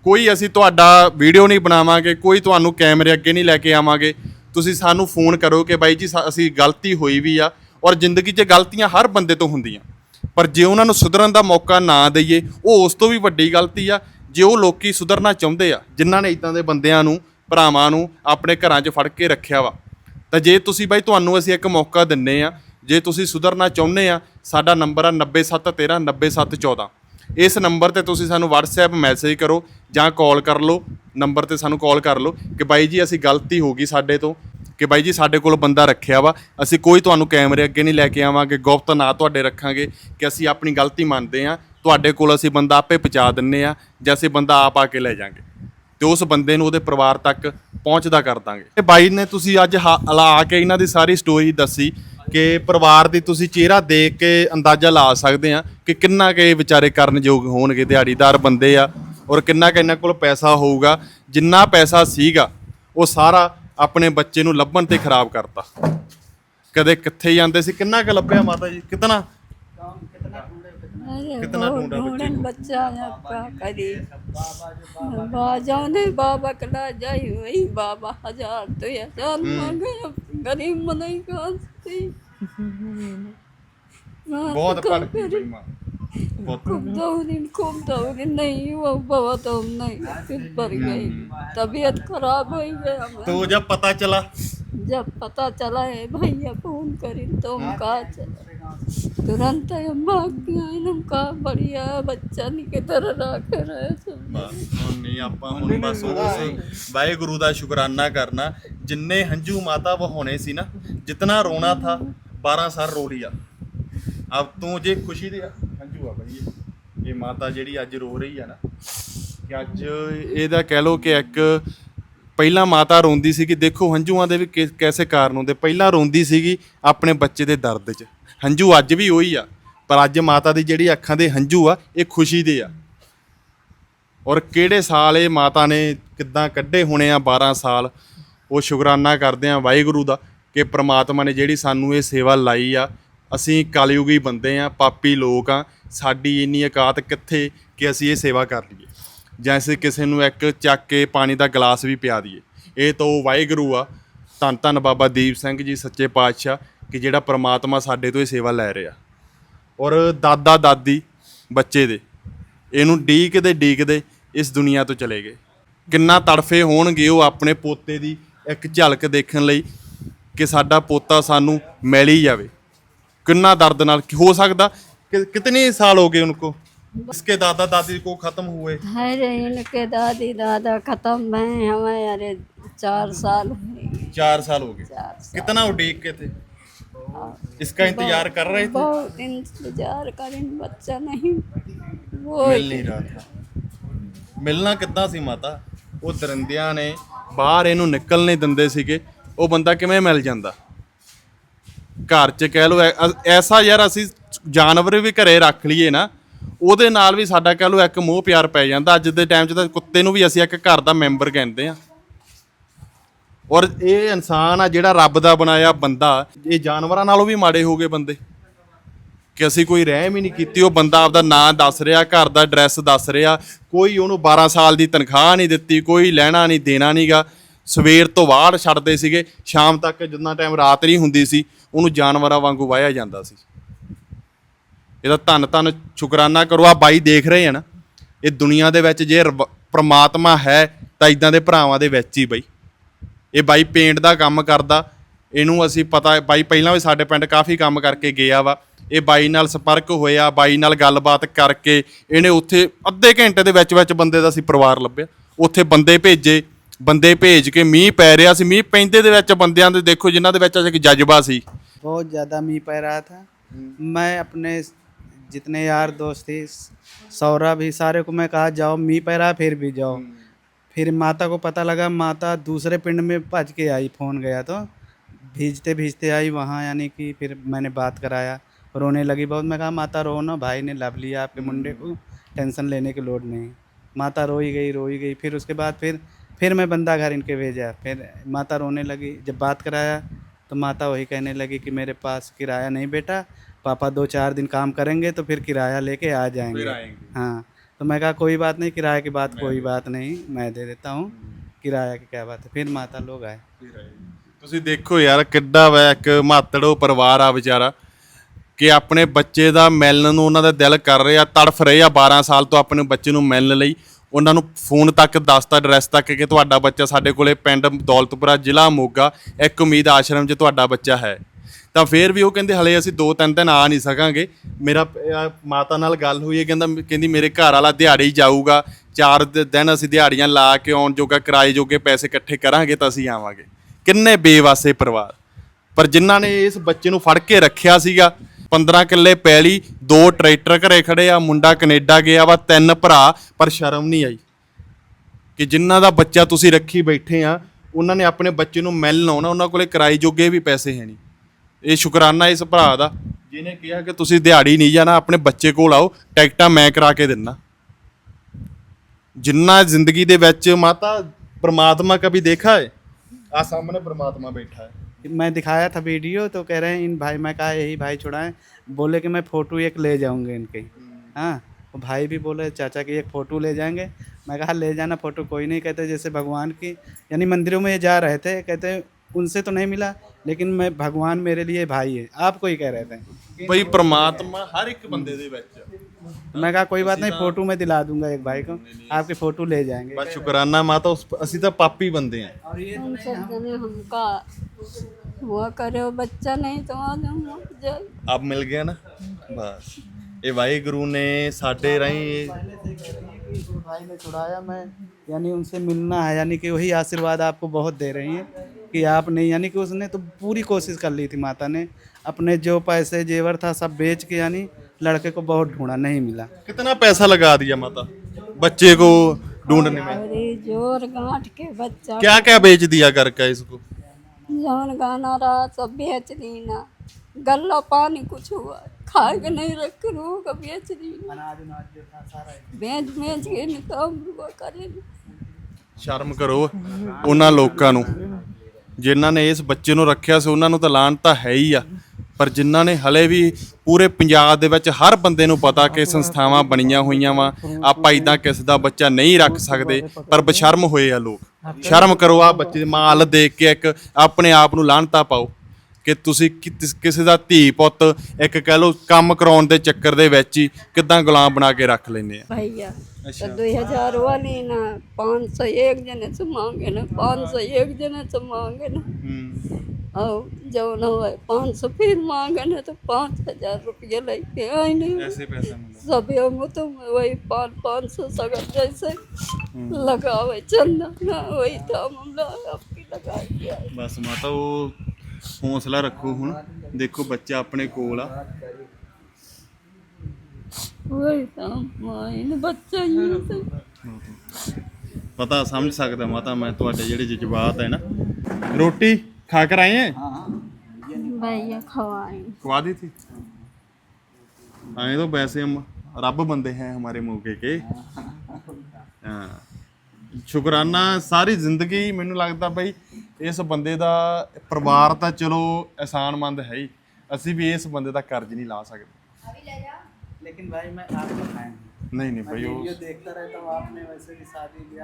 ਕੋਈ ਅਸੀਂ ਤੁਹਾਡਾ ਵੀਡੀਓ ਨਹੀਂ ਬਣਾਵਾਂਗੇ, ਕੋਈ ਤੁਹਾਨੂੰ ਕੈਮਰੇ ਅੱਗੇ ਨਹੀਂ ਲੈ ਕੇ ਆਵਾਂਗੇ। ਤੁਸੀਂ ਸਾਨੂੰ ਫੋਨ ਕਰੋ ਕਿ ਬਾਈ ਜੀ, ਸਾ- ਅਸੀਂ ਗਲਤੀ ਹੋਈ ਵੀ ਆ ਔਰ ਜ਼ਿੰਦਗੀ 'ਚ ਗਲਤੀਆਂ ਹਰ ਬੰਦੇ ਤੋਂ ਹੁੰਦੀਆਂ। ਪਰ ਜੇ ਉਹਨਾਂ ਨੂੰ ਸੁਧਰਨ ਦਾ ਮੌਕਾ ਨਾ ਦਈਏ, ਉਹ ਉਸ ਤੋਂ ਵੀ ਵੱਡੀ ਗਲਤੀ ਆ। ਜੇ ਉਹ ਲੋਕੀ ਸੁਧਰਨਾ ਚਾਹੁੰਦੇ ਆ, ਜਿਨ੍ਹਾਂ ਨੇ ਇਦਾਂ ਦੇ ਬੰਦਿਆਂ ਨੂੰ, ਭਰਾਵਾਂ ਨੂੰ ਆਪਣੇ ਘਰਾਂ 'ਚ ਫੜ ਕੇ ਰੱਖਿਆ ਵਾ, ਤਾਂ ਜੇ ਤੁਸੀਂ ਬਾਈ ਤੁਹਾਨੂੰ ਅਸੀਂ ਇੱਕ ਮੌਕਾ ਦਿੰਨੇ ਆ, ਜੇ ਤੁਸੀਂ ਸੁਧਰਨਾ ਚਾਹੁੰਦੇ ਆ, ਸਾਡਾ ਨੰਬਰ ਆ 9713 90714 ਇਸ ਨੰਬਰ ਤੇ ਤੁਸੀਂ ਸਾਨੂੰ WhatsApp ਮੈਸੇਜ ਕਰੋ ਜਾਂ ਕਾਲ ਕਰ ਲਓ, ਨੰਬਰ ਤੇ ਸਾਨੂੰ ਕਾਲ ਕਰ ਲਓ ਕਿ ਬਾਈ ਜੀ ਅਸੀਂ ਗਲਤੀ ਹੋ ਗਈ ਸਾਡੇ ਤੋਂ, ਕਿ ਬਾਈ ਜੀ ਸਾਡੇ ਕੋਲ ਬੰਦਾ ਰੱਖਿਆ ਵਾ, ਅਸੀਂ ਕੋਈ ਤੁਹਾਨੂੰ ਕੈਮਰੇ ਅੱਗੇ ਨਹੀਂ ਲੈ ਕੇ ਆਵਾਂਗੇ, ਗੁਪਤ ਨਾ ਤੁਹਾਡੇ ਰੱਖਾਂਗੇ ਕਿ ਅਸੀਂ ਆਪਣੀ ਗਲਤੀ ਮੰਨਦੇ ਆ ਤੁਹਾਡੇ ਕੋਲ ਅਸੀਂ ਬੰਦਾ ਆਪੇ ਪਹੁੰਚਾ ਦਿੰਨੇ ਆ ਜਾਂ ਅਸੀਂ ਬੰਦਾ ਆਪ ਆ ਕੇ ਲੈ ਜਾਾਂਗੇ। ਤੇ ਉਸ ਬੰਦੇ ਨੂੰ ਉਹਦੇ ਪਰਿਵਾਰ ਤੱਕ ਪਹੁੰਚਦਾ ਕਰ ਦਾਂਗੇ। ਇਹ ਬਾਈ ਨੇ ਤੁਸੀਂ ਅੱਜ ਹਲਾ ਕੇ ਇਹਨਾਂ ਦੀ ਸਾਰੀ ਸਟੋਰੀ ਦੱਸੀ ਕਿ ਪਰਿਵਾਰ ਦੀ ਤੁਸੀਂ ਚਿਹਰਾ ਦੇਖ ਕੇ ਅੰਦਾਜ਼ਾ ਲਾ ਸਕਦੇ ਆ ਕਿ ਕਿੰਨਾ ਕੁ ਇਹ ਵਿਚਾਰੇ ਕਰਨਯੋਗ ਹੋਣਗੇ, ਦਿਹਾੜੀਦਾਰ ਬੰਦੇ ਆ ਔਰ ਕਿੰਨਾ ਕੁ ਇਹਨਾਂ ਕੋਲ ਪੈਸਾ ਹੋਊਗਾ ਜਿੰਨਾ ਪੈਸਾ ਸੀਗਾ ਉਹ ਸਾਰਾ ਆਪਣੇ ਬੱਚੇ ਨੂੰ ਲੱਭਣ ਤੇ ਖਰਾਬ ਕਰਤਾ ਕਦੇ ਕਿੱਥੇ ਜਾਂਦੇ ਸੀ ਕਿੰਨਾ ਕੁ ਲੱਭਿਆ ਮਾਤਾ ਜੀ ਕਿਤਨਾ अरे कितना बहुत ढूंढा बच्चे ढूंढन बच्चा है क्या करी बाजाओ ने बाबा कला जाई वही बाबा हजार तो हजार मांगे अब गरीब मनाई कहाँ से हाँ, ਬਹੁਤ तो ਪੜ फिर ਗਈ ਮਾਂ ਬਹੁਤ खूब दौड़ी खूब दौड़ी नहीं वो बहुत हम नहीं फिर पड़ गई तबीयत खराब हो गया मैं तो जब पता चला जब पता चला है भैया फोन करी तो हम कहा चला तुरंत हम भाग के आए हम कहा बढ़िया बच्चा नहीं की तरह रख रहे सब ਬਸ ਹੁਣ ਨਹੀਂ ਆਪਾਂ ਹੁਣ ਬਸ ਉਸ ਵਾਹਿਗੁਰੂ ਦਾ ਸ਼ੁਕਰਾਨਾ ਕਰਨਾ ਜਿੰਨੇ ਹੰਝੂ ਮਾਤਾ ਵਹਾਉਣੇ ਸੀ ਨਾ ਜਿਤਨਾ ਰੋਣਾ ਥਾ 12 ਸਾਲ ਰੋ ਲਿਆ ਅਬ ਤੂੰ ਜੇ ਖੁਸ਼ੀ ਦੇ ਹੰਝੂ ਆ ਬਈ। ਇਹ। ਇਹ ਮਾਤਾ ਜਿਹੜੀ ਅੱਜ ਰੋ ਰਹੀ ਆ ਨਾ, ਕਿ ਅੱਜ ਇਹਦਾ ਕਹਿ ਲੋ ਕਿ ਇੱਕ ਪਹਿਲਾਂ ਮਾਤਾ ਰੋਂਦੀ ਸੀ ਕਿ ਦੇਖੋ ਹੰਝੂਆਂ ਦੇ ਵੀ ਕਿਸ ਕੈਸੇ ਕਾਰਨ ਹੁੰਦੇ। ਪਹਿਲਾਂ ਰੋਂਦੀ ਸੀਗੀ ਆਪਣੇ ਬੱਚੇ ਦੇ ਦਰਦ 'ਚ। ਹੰਝੂ ਅੱਜ ਵੀ ਉਹੀ ਆ, ਪਰ ਅੱਜ ਮਾਤਾ ਦੀ ਜਿਹੜੀ ਅੱਖਾਂ ਦੇ ਹੰਝੂ ਆ, ਇਹ ਖੁਸ਼ੀ ਦੇ ਆ। ਔਰ ਕਿਹੜੇ ਸਾਲ ਇਹ ਮਾਤਾ ਨੇ ਕਿੱਦਾਂ ਕੱਢੇ ਹੋਣੇ ਆ 12 ਸਾਲ, ਉਹ ਸ਼ੁਕਰਾਨਾ ਕਰਦੇ ਆ ਵਾਹਿਗੁਰੂ ਦਾ ਕਿ ਪ੍ਰਮਾਤਮਾ ਨੇ ਜਿਹੜੀ ਸਾਨੂੰ ਇਹ ਸੇਵਾ ਲਾਈ ਆ ਅਸੀਂ ਕਲਯੁਗੀ ਬੰਦੇ ਆ, ਪਾਪੀ ਲੋਕ ਆ, ਸਾਡੀ ਇੰਨੀ ਔਕਾਤ ਕਿੱਥੇ ਕਿ ਅਸੀਂ ਇਹ ਸੇਵਾ ਕਰ ਲਈਏ। ਜਾਂ ਅਸੀਂ ਕਿਸੇ ਨੂੰ ਇੱਕ ਚੱਕ ਕੇ ਪਾਣੀ ਦਾ ਗਲਾਸ ਵੀ ਪਿਆ ਦਈਏ। ਇਹ ਤਾਂ ਉਹ ਵਾਹਿਗੁਰੂ ਆ। ਧੰਨ ਧੰਨ ਬਾਬਾ ਦੀਪ ਸਿੰਘ ਜੀ, ਸੱਚੇ ਪਾਤਸ਼ਾਹ, ਕਿ ਜਿਹੜਾ ਪ੍ਰਮਾਤਮਾ ਸਾਡੇ ਤੋਂ ਇਹ ਸੇਵਾ ਲੈ ਰਿਹਾ। ਔਰ ਦਾਦਾ ਦਾਦੀ ਬੱਚੇ ਦੇ, ਇਹਨੂੰ ਡੀਕਦੇ ਡੀਕਦੇ ਇਸ ਦੁਨੀਆ ਤੋਂ ਚਲੇ ਗਏ। ਕਿੰਨਾ ਤੜਫੇ ਹੋਣਗੇ ਉਹ ਆਪਣੇ ਪੋਤੇ ਦੀ ਇੱਕ ਝਲਕ ਦੇਖਣ ਲਈ ਕਿ ਸਾਡਾ ਪੋਤਾ ਸਾਨੂੰ ਮਿਲ ਹੀ ਜਾਵੇ। कितना दर्दनाक हो सकता कि, कितने साल हो गए उनको इसके दादा दादी को खत्म हुए अरे इनके दादी दादा खत्म है हमें अरे चार साल चार साल हो गए कितना उडीक के थे इसका इंतजार कर रहे थे बहुत इंतजार करें बच्चा नहीं वो मिल नहीं रहा था ਮਿਲਣਾ ਕਿੱਦਾਂ ਸੀ ਮਾਤਾ ਉਹ ਦਰਿੰਦਿਆਂ ਨੇ ਬਾਹਰ ਇਹਨੂੰ ਨਿਕਲ ਨਹੀਂ ਦਿੰਦੇ ਸੀਗੇ ਉਹ ਬੰਦਾ ਕਿਵੇਂ ਮਿਲ ਜਾਂਦਾ ਘਰ 'ਚ ਕਹਿ ਲੋ ਐਸਾ ਯਾਰ ਅਸੀਂ ਜਾਨਵਰ ਵੀ ਘਰੇ ਰੱਖ ਲਈਏ ਨਾ, ਉਹਦੇ ਨਾਲ ਵੀ ਸਾਡਾ ਕਹਿ ਲਓ ਇੱਕ ਮੋਹ ਪਿਆਰ ਪੈ ਜਾਂਦਾ। ਅੱਜ ਦੇ ਟਾਈਮ 'ਚ ਤਾਂ ਕੁੱਤੇ ਨੂੰ ਵੀ ਅਸੀਂ ਇੱਕ ਘਰ ਦਾ ਮੈਂਬਰ ਕਹਿੰਦੇ ਆ ਔਰ ਇਹ ਇਨਸਾਨ ਆ ਜਿਹੜਾ ਰੱਬ ਦਾ ਬਣਾਇਆ ਬੰਦਾ, ਇਹ ਜਾਨਵਰਾਂ ਨਾਲੋਂ ਵੀ ਮਾੜੇ ਹੋ ਗਏ ਬੰਦੇ। ਕਿ ਅਸੀਂ ਕੋਈ ਰਹਿਮ ਹੀ ਨਹੀਂ ਕੀਤੀ, ਉਹ ਬੰਦਾ ਆਪਦਾ ਨਾਂ ਦੱਸ ਰਿਹਾ, ਘਰ ਦਾ ਐਡਰੈਸ ਦੱਸ ਰਿਹਾ, ਕੋਈ ਉਹਨੂੰ 12 ਸਾਲ ਦੀ ਤਨਖਾਹ ਨਹੀਂ ਦਿੱਤੀ, ਕੋਈ ਲੈਣਾ ਨਹੀਂ, ਦੇਣਾ ਨਹੀਂਗਾ ਸਵੇਰ ਤੋਂ ਬਾਅਦ ਛੱਡਦੇ ਸੀਗੇ, ਸ਼ਾਮ ਤੱਕ ਜਿੰਨਾ ਟਾਈਮ ਰਾਤ ਨਹੀਂ ਹੁੰਦੀ ਸੀ ਉਹਨੂੰ ਜਾਨਵਰਾਂ ਵਾਂਗੂ ਵਾਹਿਆ ਜਾਂਦਾ ਸੀ। ਇਹਦਾ ਧੰਨ ਧੰਨ ਸ਼ੁਕਰਾਨਾ ਕਰੋ ਆ ਬਾਈ ਦੇਖ ਰਹੇ ਆ ਨਾ, ਇਹ ਦੁਨੀਆ ਦੇ ਵਿੱਚ ਜੇ ਰੱਬ- ਪ੍ਰਮਾਤਮਾ ਹੈ ਤਾਂ ਇਦਾਂ ਦੇ ਭਰਾਵਾਂ ਦੇ ਵਿੱਚ ਹੀ ਬਈ। ਇਹ ਬਾਈ ਪੇਂਟ ਦਾ ਕੰਮ ਕਰਦਾ, ਇਹਨੂੰ ਅਸੀਂ ਪਤਾ, ਬਾਈ ਪਹਿਲਾਂ ਵੀ ਸਾਡੇ ਪਿੰਡ ਕਾਫੀ ਕੰਮ ਕਰਕੇ ਗਿਆ ਵਾ। ਇਹ ਬਾਈ ਨਾਲ ਸੰਪਰਕ ਹੋਇਆ, ਬਾਈ ਨਾਲ ਗੱਲਬਾਤ ਕਰਕੇ ਇਹਨੇ ਉੱਥੇ ਅੱਧੇ ਘੰਟੇ ਦੇ ਵਿੱਚ ਵਿੱਚ ਬੰਦੇ ਦਾ ਅਸੀਂ ਪਰਿਵਾਰ ਲੱਭਿਆ। ਉੱਥੇ ਬੰਦੇ ਭੇਜੇ, ਬੰਦੇ ਭੇਜ ਕੇ ਮੀਂਹ ਪੈ ਰਿਹਾ ਸੀ, ਮੀਂਹ ਪੈਂਦੇ ਦੇ ਵਿੱਚ ਬੰਦਿਆਂ ਦੇ ਦੇਖੋ ਜਿਨ੍ਹਾਂ ਦੇ ਵਿੱਚ ਇੱਕ ਜਜ਼ਬਾ ਸੀ। बहुत ज़्यादा मीह पै रहा था। मैं अपने जितने यार दोस्त थे सौरा भी सारे को मैं कहा जाओ मीह पै रहा फिर भी जाओ। फिर माता को पता लगा माता दूसरे पिंड में भज के आई फ़ोन गया तो। भीजते भीजते आई वहाँ यानी कि फिर मैंने बात कराया रोने लगी बहुत। मैं कहा माता रो ना भाई ने लब लिया आपके मुंडे को टेंशन लेने की लोड नहीं। माता रोई गई रोई गई फिर उसके बाद फिर फिर मैं बंदा घर इनके भेजा। फिर माता रोने लगी जब बात कराया तो माता वही कहने लगी कि मेरे पास किराया नहीं बेटा पापा दो चार दिन काम करेंगे तो फिर किराया लेके आ जाएंगे आएंगे। हाँ तो मैं कहा कोई बात नहीं किराए की बात कोई बात नहीं मैं दे देता हूँ किराया की क्या बात है फिर माता लोग आए ਤੁਸੀਂ ਦੇਖੋ ਯਾਰ ਕਿੱਡਾ ਵਾ ਇੱਕ ਮਾਤੜੋ ਪਰਿਵਾਰ ਆ ਵਿਚਾਰਾ ਕਿ ਆਪਣੇ ਬੱਚੇ ਦਾ ਮਿਲਣ ਨੂੰ ਉਹਨਾਂ ਦਾ ਦਿਲ ਕਰ ਰਿਹਾ ਤੜਫ ਰਹੇ ਆ 12 ਸਾਲ ਤੋਂ ਆਪਣੇ ਬੱਚੇ ਨੂੰ ਮਿਲਣ ਲਈ ਉਹਨਾਂ ਨੂੰ ਫੋਨ ਤੱਕ ਦੱਸਤਾ ਐਡਰੈਸ ਤੱਕ ਕਿ ਤੁਹਾਡਾ ਬੱਚਾ ਸਾਡੇ ਕੋਲੇ ਪਿੰਡ ਦੌਲਤਪੁਰਾ, ਜ਼ਿਲ੍ਹਾ ਮੋਗਾ, ਇੱਕ ਉਮੀਦ ਆਸ਼ਰਮ 'ਚ ਤੁਹਾਡਾ ਬੱਚਾ ਹੈ। ਤਾਂ ਫੇਰ ਵੀ ਉਹ ਕਹਿੰਦੇ, ਹਲੇ ਅਸੀਂ ਦੋ ਤਿੰਨ ਦਿਨ ਆ ਨਹੀਂ ਸਕਾਂਗੇ। ਮੇਰਾ ਮਾਤਾ ਨਾਲ ਗੱਲ ਹੋਈ ਹੈ, ਕਹਿੰਦਾ, ਕਹਿੰਦੀ, ਮੇਰੇ ਘਰ ਵਾਲਾ ਦਿਹਾੜੀ ਜਾਊਗਾ। ਚਾਰ ਦਿਨ ਅਸੀਂ ਦਿਹਾੜੀਆਂ ਲਾ ਕੇ ਆਉਣ ਜੋਗਾ, ਕਿਰਾਏ ਜੋਗੇ ਪੈਸੇ ਇਕੱਠੇ ਕਰਾਂਗੇ ਤਾਂ ਅਸੀਂ ਆਵਾਂਗੇ। ਕਿੰਨੇ ਬੇਵਾਸੇ ਪਰਿਵਾਰ। ਪਰ ਜਿਨ੍ਹਾਂ ਨੇ ਇਸ ਬੱਚੇ ਨੂੰ ਫੜ ਕੇ ਰੱਖਿਆ ਸੀਗਾ 15 ਕਿੱਲੇ ਪੈਲੀ, ਦੋ ਟਰੈਕਟਰ ਘਰੇ ਖੜੇ ਆ, ਮੁੰਡਾ ਕੈਨੇਡਾ ਗਿਆ ਵਾ, ਤਿੰਨ ਭਰਾ, ਪਰ ਸ਼ਰਮ ਨਹੀਂ ਆਈ। ਕਿ ਜਿਨ੍ਹਾਂ ਦਾ ਬੱਚਾ ਤੁਸੀਂ ਰੱਖੀ ਬੈਠੇ ਆ, ਉਹਨਾਂ ਨੇ ਆਪਣੇ ਬੱਚੇ ਨੂੰ ਮਿਲਣ ਆਉਣਾ, ਉਹਨਾਂ ਕੋਲੇ ਕਿਰਾਏ ਜੋਗੇ ਵੀ ਪੈਸੇ ਹੈ ਨਹੀਂ। ਇਹ ਸ਼ੁਕਰਾਨਾ ਇਸ ਭਰਾ ਦਾ, ਜਿਹਨੇ ਕਿਹਾ ਕਿ ਤੁਸੀਂ ਦਿਹਾੜੀ ਨਹੀਂ ਜਾਣਾ, ਆਪਣੇ ਬੱਚੇ ਕੋਲ ਆਓ, ਟਿਕਟਾਂ ਮੈਂ ਕਰਾ ਕੇ ਦਿੰਨਾ। ਜਿੰਨਾ ਜ਼ਿੰਦਗੀ ਦੇ ਵਿੱਚ ਮਾਤਾ ਪ੍ਰਮਾਤਮਾ ਕभी ਦੇਖਾ ਹੈ ਆ ਸਾਹਮਣੇ ਪ੍ਰਮਾਤਮਾ ਬੈਠਾ ਹੈ। मैं दिखाया था वीडियो तो कह रहे हैं इन भाई मैं कहा यही भाई छुड़ाएं बोले कि मैं फ़ोटो एक ले जाऊंगे इनके हाँ वो भाई भी बोले चाचा की एक फ़ोटो ले जाएंगे मैं कहा ले जाना फ़ोटो कोई नहीं कहते जैसे भगवान की यानी मंदिरों में ये जा रहे थे कहते उनसे तो नहीं मिला लेकिन मैं भगवान मेरे लिए भाई है आपको ही कह रहे थे ਬਈ ਪ੍ਰਮਾਤਮਾ ਹਰ ਇੱਕ ਬੰਦੇ ਦੇ ਵਿੱਚ मैं कहा कोई बात नहीं फ़ोटो में दिला दूँगा एक भाई को। आपके फ़ोटो ले जाएँगे। बस शुक्राना माता उस असी तो पापी बंदे हैं। और ये हमका हुआ करे बच्चा नहीं तो अब मिल गया ना? बस। ये भाई गुरु ने साढ़े राही भाई ने छुड़ाया मैं यानी उनसे मिलना है यानी कि वही आशीर्वाद आपको बहुत दे रही है कि आपने यानी कि उसने तो पूरी कोशिश कर ली थी माता ने अपने जो पैसे जेवर था सब बेच के यानी लड़के को बहुत ढूंढा नहीं मिला कितना पैसा लगा दिया माता बच्चे को ढूंढने में अरे जोर गांठ के बच्चा क्या क्या बेच दिया करके इसको जौन गाना रहा सब बेच दी ना गल्ला पानी कुछ हुआ खा के नहीं रख के रू का बेच दी ना अनाज उनाज जो था सारा बेच बेच के नहीं काम हुआ करे ਸ਼ਰਮ ਕਰੋ ਉਹਨਾਂ ਲੋਕਾਂ ਨੂੰ ਜਿਨ੍ਹਾਂ ਨੇ ਇਸ ਬੱਚੇ ਨੂੰ ਰੱਖਿਆ ਸੀ ਉਹਨਾਂ ਨੂੰ ਤਾਂ ਲਾਣ ਤਾਂ ਹੈ ਹੀ ਆ ਪਰ ਜਿਨ੍ਹਾਂ ਨੇ ਹਲੇ ਵੀ ਪੂਰੇ ਪੰਜਾਬ ਦੇ ਵਿੱਚ ਹਰ ਬੰਦੇ ਨੂੰ ਪਤਾ ਕਿ ਸੰਸਥਾਵਾਂ ਬਣੀਆਂ ਹੋਈਆਂ ਵਾ ਆਪਾਂ ਇਦਾਂ ਕਿਸੇ ਦਾ ਬੱਚਾ ਨਹੀਂ ਰੱਖ ਸਕਦੇ ਪਰ ਬਸ਼ਰਮ ਹੋਏ ਆ ਲੋਕ ਸ਼ਰਮ ਕਰੋ ਆ ਬੱਚੇ ਦੀ ਮਾਲ ਦੇਖ ਕੇ ਇੱਕ ਆਪਣੇ ਆਪ ਨੂੰ ਲਾਹਣਤਾ ਪਾਓ ਕਿ ਤੁਸੀਂ ਕਿ- ਕਿਸੇ ਦਾ ਧੀ ਪੁੱਤ ਇੱਕ ਕਹਿ ਲਓ ਕੰਮ ਕਰਾਉਣ ਦੇ ਚੱਕਰ ਦੇ ਵਿੱਚ ਹੀ ਕਿਦਾਂ ਗੁਲਾਮ ਬਣਾ ਕੇ ਰੱਖ ਲੈਂਦੇ ਆ भैया तो दो हजार वाली ना पाँच सौ एक जने से मांगे ना पाँच सौ एक जने से मांगे ना और जो ना हुआ पाँच सौ फिर मांगे ना तो पाँच हजार रुपये लेके आए नहीं ऐसे पैसे सब हम तो वही पाँच पाँच सौ सगर जैसे लगावे चंदा ना वही तो हम लोग आपकी लगा दिया ਬਸ ਮਾਤਾ ਉਹ ਹੌਸਲਾ ਰੱਖੋ ਹੁਣ ਦੇਖੋ ਬੱਚਾ ਆਪਣੇ ਕੋਲ ਆ वही तो माइन बच्चा ही से ਪਤਾ ਸਮਝ ਸਕਦਾ ਮਾਤਾ ਮੈਂ ਤੁਹਾਡੇ ਜਿਹੜੇ ਜਜ਼ਬਾਤ ਹੈ ਨਾ ਰੋਟੀ ਖਾ ਕਰ ਆਏ ਹੈ भैया खवाएं खवा दी थी आए तो वैसे हम रब बंदे हैं हमारे मौके के ਹਾਂ ਸ਼ੁਕਰਾਨਾ ਸਾਰੀ ਜ਼ਿੰਦਗੀ ਮੈਨੂੰ ਲੱਗਦਾ ਬਈ ਇਸ ਬੰਦੇ ਦਾ ਪਰਿਵਾਰ ਤਾਂ ਚਲੋ ਆਸਾਨਮੰਦ ਹੈ ਹੀ ਅਸੀਂ ਵੀ ਇਸ ਬੰਦੇ ਦਾ ਕਰਜ਼ ਨਹੀਂ ਲਾ ਸਕਦੇ लेकिन भाई मैं आपको खाएंगे ਨਹੀਂ नहीं नहीं भाई वीडियो देखता रहता आपने वैसे भी शादी